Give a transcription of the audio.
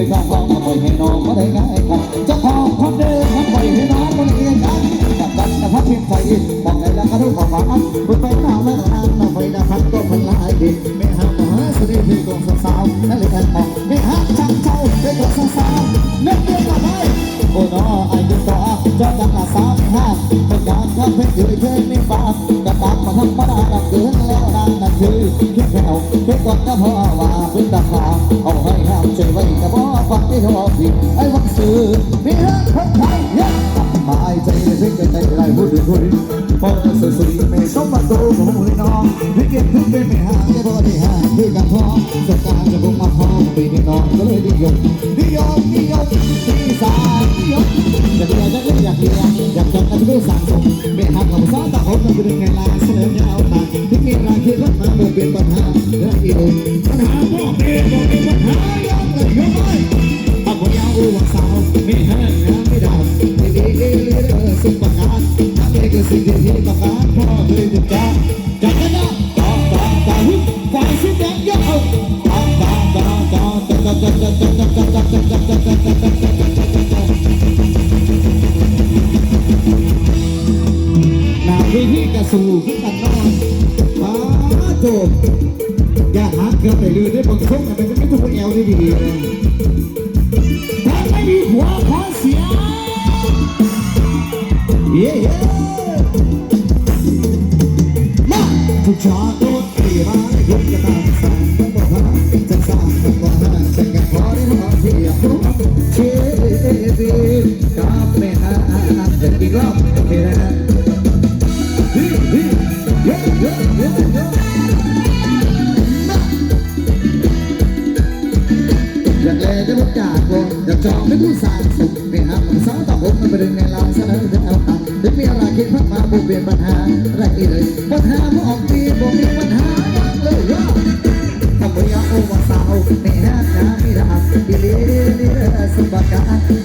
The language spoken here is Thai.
chơi không con mà mày hay nó có thể ngay còn chắc con con đê con mày hay nó có thể ngay ngắn đặt đặt là phát hiện phải bọn này là cái đứa không ăn một tay nào lấy thằng ăn là phải là phát con mình lại đi mẹ hát là hát sẽ đi thì còn sao sao đã lấy thằng học mẹ hát chẳng sâu để còn sao sao nước kia là đây ôi nó ai cũng tỏ cho rằng là sao ha mình đã có biết gửi thêm nên bạn đặt đặt mà không có đã đặt gửi leo đang đặt gửi คิดแถวคิดก่อนก็พอว่าพึ่งตาขาวเอาให้ห้ามช่วยไว้กับพ่อ ฟังไม่ทอผิไอ้วังซื้อมีเรื่องคนไทยเยอะมาไอ้ใจเล็กใจไรพูดถึงคนพอสุดสุดไม่สมบัติตัวผมเลยน้องพี่เก็บทุกเป็นไม่หางได้บ่ได้ห่างคือกันพอสกการจะบุกมาพอปีนี้น้องก็เลยนิยมนิยมนิยมที่สามนิยมอยากเรียนอยากเล่นอยากเรียนอยากจบกันด้วยสังคมไม่หักกับสาวตาผมมันเป็นไงล่ะเสนอยาวตาที่มีรา สุขภาพนั่นเองคือสิ่งที่ต้องการพ่อเคยติดใจจับได้นะต่อต่อต่อหุ้นไฟสีแดงเยอะต่อต่อต่อต่อต่อต่อต่อต่อต่อต่อต่อต่อต่อต่อต่อต่อต่อนาวิธีกระสูขึ้นกันนอนมาจมอย่าหาเกือบไปลือได้บางช่วงมันจะไม่ถูกแอลได้ดี เย้เย้มาผู้ชายตัวเตี้ยมาคุยกันตามสั่งก็บอกว่าจะสั่งก็บอกว่าจะกันพอได้พอเพียงเชื่อดีก็ไม่หาจะกินรอบโอเคนะฮะฮิฮิเย้เย้เย้เย้อยากเลยได้พบจากวงอยากจองไม่พูดสารสุขไม่หาของสองต่อหกมันเป็นในเราซะแล้วจะเอา บุเบียนปัญหาไรเลยปัญหาบ่ออกดีบ่มีปัญหาเลยว่าทำไมเอากโอ้ว่าสาวไม่หักนะไม่รักดีลีลีสุบการ